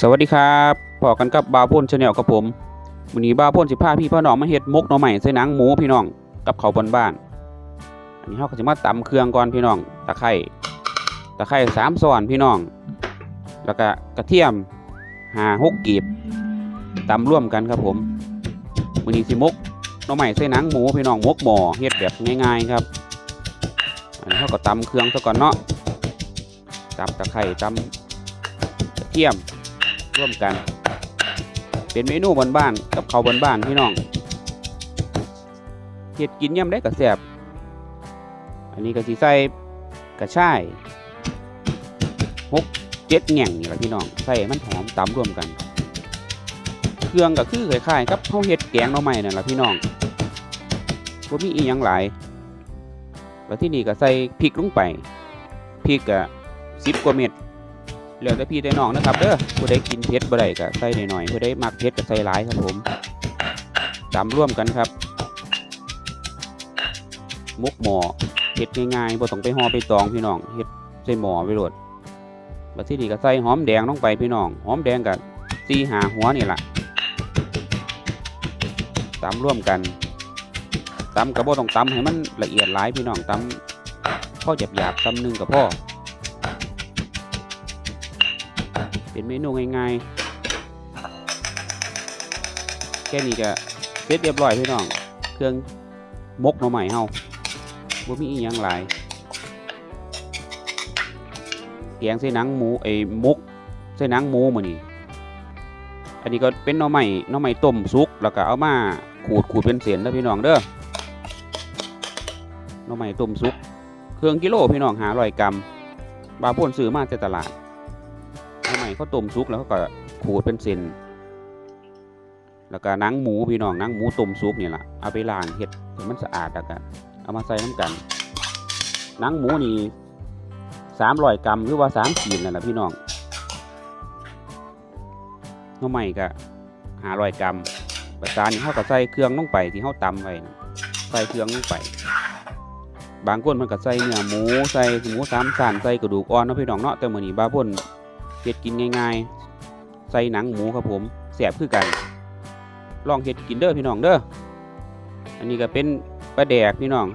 สวัสดีครับพอกันกับบาพ่นชาแนลกับผมวันนี้บาพ่นสิพาพี่พ่อน้องมาเฮ็ดมกหน่อใหม่ใส่หนังหมูพี่น้องกับเขาบนบ้าน อันนี้เราก็จะมาตำเครื่องก่อนพี่น้องตะไคร้ตะไคร้สามส่อนพี่น้อง แล้วก็กระเทียมหาหกกีบตำร่วมกันครับผมวันนี้สิมกหน่อใหม่ใส่หนังหมูพี่น้องมกหม้อเฮ็ดแบบง่ายๆครับ อันนี้เราก็ตำเครื่องซะก่อนเนาะตำตะไคร้ตำกระเทียม ร่วมกัน เป็นเมนูบนบ้านกับเขาวบ้านพี่น้องเฮ็ดกินย่ำได้กระแสบอันนี้ก็สิใส่กระชายหกเจ็ดแง่งนี่แหละพี่น้องใส่ให้มันหอมตำร่วมกัน เครื่องก็คือคล้ายๆกับเฮาเฮ็ดแกงหน่อไม้นั่นแหละพี่น้องบ่มีอีหยังหลายแล้วที่นี่ก็ใส่พริกลงไปพริกก็10กว่าเม็ด เหลือแต่พี่แต่น้องนะครับเด้อผู้ใดกินเผ็ดบ่ได้ก็ใส่หน่อยๆผู้ใดมักเผ็ดก็ใส่หลายครับผมตำร่วมกันครับหมกหม้อเฮ็ดง่ายๆบ่ต้องไปห่อไปตองพี่น้องเฮ็ดใส่หม้อไปโลดแล้วที่นี่ก็ใส่หอมแดงลงไปพี่น้อง หอมแดงกับซีหาหัวนี่ล่ะตำร่วมกันตำก็บ่ต้องตำให้มันละเอียดหลายพี่น้องตำพ่อหยาบๆตำหนึ่งกับพ่อ เป็นเมนูง่ายๆแค่นี้ก็เสร็จเรียบร้อยพี่น้อง เครื่องมกหน่อใหม่เฮาบ่มีอีหยังหลายแกงใส่หนังหมูไอ้มกใส่หนังหมูมื้อนี้อันนี้ก็เป็นหน่อใหม่หน่อใหม่ต้มสุกแล้วก็เอามาขูดขูดเป็นเศษเด้อพี่น้องเด้อหน่อใหม่ต้มสุก เครื่องกิโลพี่น้อง500กรัมบาพ่นซื้อมาจากตลาด เขาต้มซุกแล้วเขาก็ขูดเป็นเส้นแล้วก็นังหมูพี่น้องนังหมูต้มซุกนี่แหละเอาไปล้างเห็ดให้มันสะอาดแล้วกันเอามาใส่น้ำกันนังหมูนี่สามร้อยกรัมหรือว่าสามขีดนั่นแหละพี่น้องน้ำใหม่ก็หาร้อยกรัมประจานนี้เขาก็ใส่เครื่องลงไปที่เขาตำไว้ใส่เครื่องลงไป บางคนมันก็ใส่เนื้อหมูใส่หมูสามสันใส่กระดูกอ่อนเนาะพี่น้องเนาะแต่เมื้อนี้บางคน เฮ็ดกินง่ายๆ ใส่หนังหมูครับผมแสบคือกัน ลองเฮ็ดกินเด้อพี่น้องเด้อ อันนี้ก็เป็นปลาแดกพี่น้อง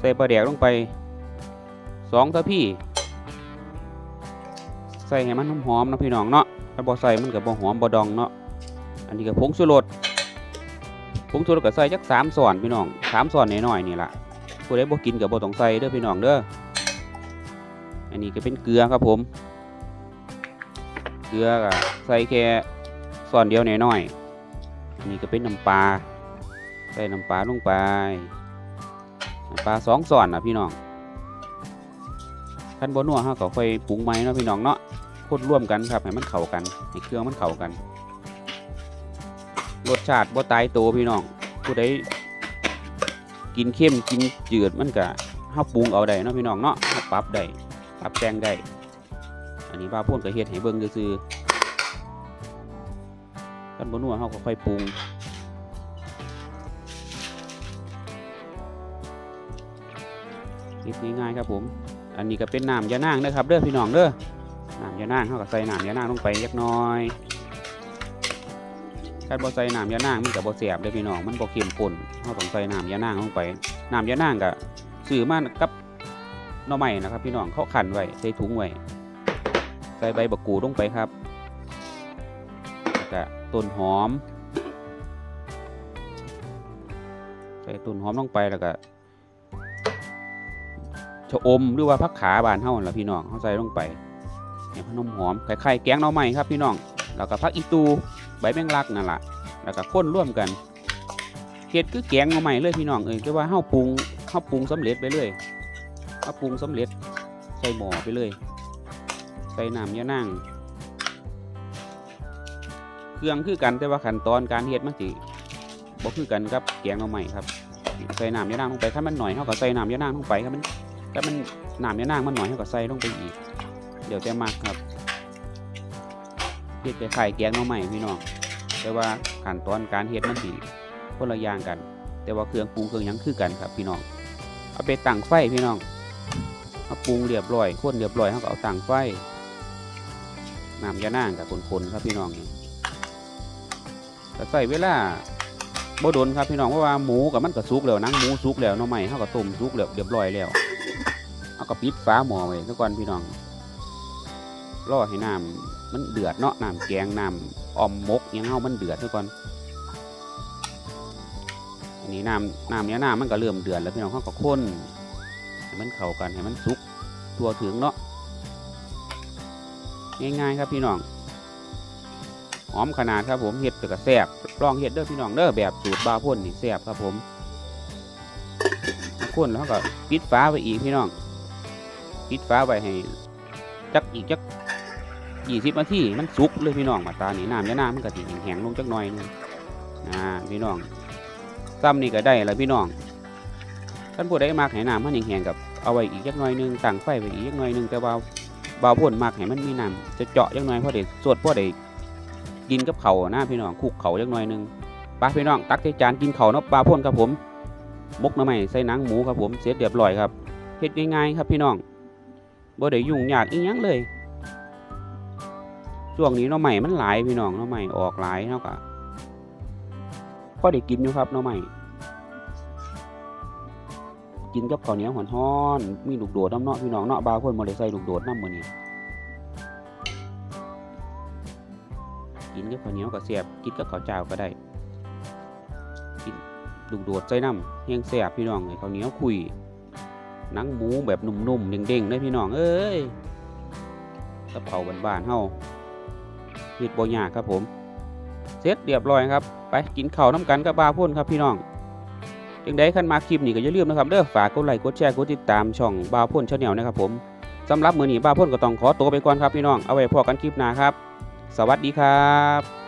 ใส่ปลาแดกลงไปสองตะพี่ ใส่ให้มันหอมๆนะพี่น้องเนาะถ้าบ่ใส่มันก็บ่หอมบ่ดองเนาะ อันนี้ก็ผงชูรสผงชูรสก็ใส่จักสามส่วนพี่น้องสามส่วนน้อยๆนี่ล่ะผู้ใดบ่กินก็บ่ต้องใส่เด้อพี่น้องเด้อ อันนี้ก็เป็นเกลือครับผม เกลือก็ใส่แค่ส่วนเดียวน้อยๆอันนี้ก็เป็นน้ำปลาใส่น้ำปลาลงไปน้ำปลาสองส่วนนะพี่น้องขั้นบนนัวเฮาก็ค่อยปรุงใหมเนาะพี่น้องเนาะคนร่วมกันครับให้มันเข้ากันให้เครื่องมันเข้ากัน รสชาติบ่ตายตัวพี่น้องผู้ใดกินเข้มกินจืดมันก็เฮาปรุงเอาได้เนาะพี่น้องเนาะเฮาปรับได้ปรับแต่งได้ อันนี้บ้าพ่นก็เฮ็ดให้เบิ่งซื่อกันบ่นัวเฮาก็ค่อยปรุงเฮ็ดง่ายๆครับผม อันนี้ก็เป็นน้ำยานางเด้อครับเด้อพี่น้องเด้อน้ำยานางเฮาก็ใส่น้ำยานางลงไปเล็กน้อยถ้าบ่ใส่น้ำยานางมันก็บ่แซ่บเด้อพี่น้องมันบ่เข้มข้นเฮาต้องใส่น้ำยานางลงไปน้ำยานางก็ซื้อมากับหน่อไม้นะครับ พี่น้องเขาคั่นไว้ใส่ถุงไว้ ใส่ใบบักกูดลงไปครับแล้วก็ต้นหอม ใส่ต้นหอมลงไปแล้วก็ชะอมหรือว่าผักขาบานเฮานั่นละพี่น้องเฮาใส่ลงไปเนี่ยพนมหอมคล้ายๆแกงหน่อไม้ครับพี่น้อง แล้วก็ผักอีตูใบแมงลักนั่นแหละแล้วก็ข้นร่วมกันเฮ็ดคือแกงหน่อไม้เลยพี่น้องเอ้ยแต่ว่าเฮาปรุงเฮาปรุงสำเร็จไปเลยเฮาปรุงสำเร็จใส่หม้อไปเลย ส่น้ำยะนางเครื่องคือกันแต่ว่าขั้นตอนการเฮ็ดมันสิบ่คือกันกับแกงหน่อไม้ครับใส่น้ำยะนางลงไปถ้ามันหน่อยเฮาก็ใส่น้ำยะนางลงไปครับมันถ้ามันน้ำยะนางมันหน่อยเฮาก็ใส่ลงไปอีก เดี๋ยวแต่มักครับเฮ็ดคล้ายๆแกงหน่อไม้พี่น้องแต่ว่าขั้นตอนการเฮ็ดมันสิคนละอย่างกัน แต่ว่าเครื่องปรุงเครื่องยังคือกันครับ พี่น้องเอาไปตั้งไฟพี่น้องเอาปรุงเรียบร้อยคนเรียบร้อยเขาก็เอาตั้งไฟ น้ำยานางกับคนๆครับพี่น้องใส่เวลาบ่ดนครับพี่น้องเพราะว่าหมูกับมันก็สุกแล้วนังหมูสุกแล้วน่อไม้เฮาก็ต้มสุกแล้วเรียบร้อยแล้วเอาก็ปิดฝาหม้อไว้ซะก่อนพี่น้องรอให้น้ำมันเดือดเนาะน้ำแกงน้ำออมมกยังเฮามันเดือดซะก่อนอันนี้น้ำน้ำเนี้ยน้ำมันก็เริ่มเดือดแล้วพี่น้องเฮาก็คนให้มันเข้ากันให้มันสุกตัวถึงเนาะ ง่ายๆครับพี่น้องหอมขนาดครับผมเห็ดแต่ก็แซ่บลองเห็ดเด้อพี่น้องเด้อแบบสูตรบาพ่นนี่แซ่บครับผมคนแล้วก็ปิดฝาไว้อีกพี่น้องปิดฝาไว้ให้จักอีกจักยี่สิบนาทีมันสุกเลยพี่น้องมาตานี่น้ำยะน้ำมันก็สิแห้งลงจักหน่อยหนึงอ่าพี่น้องซ้ำนี่ก็ได้แล้วพี่น้องท่านผู้ใดมากให้น้ำมันแห้งๆกับเอาไว้อีกจักหน่อยหนึงตั้งไฟไว้อีกจักหน่อยหนึงแต่ว่า เบาพ่นมากให้มันมีน้ำจะเจาะจักหน่อยเพราะเด็สวดพราะเด็กินกับเขาวนะพี่น้องคุกเขาวจักหน่อยนึงไปพี่น้องตักใส่จานกินเขาเนาะปลาพ่นครับผมมกน้ำใหม่ใส่หนังหมูครับผมเสร็จเรียบร้อยครับเฮ็ดง่ายๆครับพี่น้องบ่ได้ยุ่งยากอีหยังเลยช่วงนี้น้ำใหม่มันหลายพี่น้องน้ำใหม่ออกหลายเนาะก็พอได้กินอยู่ครับน้ำใหม่ กินกับข้าวเหนียวฮ้อนมีลูกโดดน้ำเนาะพี่น้องเนาะบาคนบ่ได้ใส่ลูกโดดน้ำมือนี้กินกับข้าวเหนียวก็แซ่บกินกับข้าวเจ้าก็ได้กินลูกโดดใส่น้ำแห้งแซ่บพี่น้องเลยข้าวเหนียวคุยนังหมูแบบนุ่มๆเด้งๆเลยพี่น้องเอ้ยกับเผาบ้านๆเฮาเฮ็ดบ่ยากครับผม เสร็จเรียบร้อยครับ ไปกินข้าวน้ำกันกับบาพ่นครับพี่น้อง จังได้ขั้นมาคลิปนี้ก็อย่าลืมนะครับเด้อฝากกดไลค์กดแชร์กดติดตามช่องบาวพ่นชาแนลนะครับผมสำหรับมือนี้บาวพ่นก็ต้องขอตัวไปก่อนครับพี่น้องเอาไว้พอกันคลิปหน้าครับ สวัสดีครับ